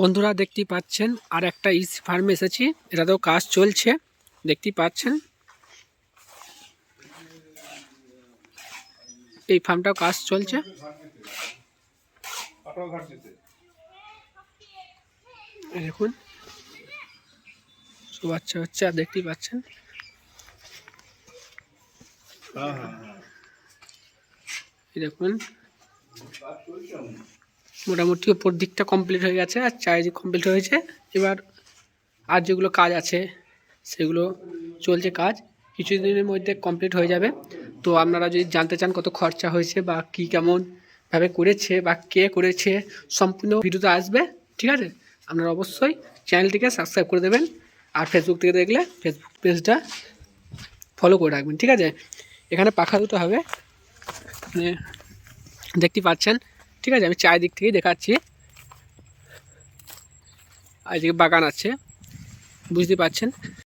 বন্ধুরা দেখতেই পাচ্ছেন, আর একটা ইস ফার্মে এসেছি, এটাতেও কাজ চলছে দেখতেই পাচ্ছেন? এই ফার্মটাও কাজ চলছে। দেখুন, সব বাচ্চা বাচ্চা দেখতেই পাচ্ছেন? দেখুন মোটামুটি ওপর দিকটা কমপ্লিট হয়ে গেছে আর চারিদিক কমপ্লিট হয়েছে। এবার আর যেগুলো কাজ আছে, সেগুলো চলছে কাজ। কিছুদিনের মধ্যে কমপ্লিট হয়ে যাবে। তো আপনারা যদি জানতে চান কত খরচা হয়েছে বা কী কেমন ভাবে করেছে বা কে করেছে, সম্পূর্ণ ভিডিওতে আসবে, ঠিক আছে? আপনারা অবশ্যই চ্যানেলটিকে সাবস্ক্রাইব করে দেবেন আর ফেসবুক থেকে দেখলে ফেসবুক পেজটা ফলো করে রাখবেন, ঠিক আছে? এখানে পাখা দুটো হবে। মানে দেখতে পাচ্ছেন ঠিক আছে আমি চারিদিক থেকেই দেখাচ্ছি। আর এদিকে বাগান আছে বুঝতে পারছেন?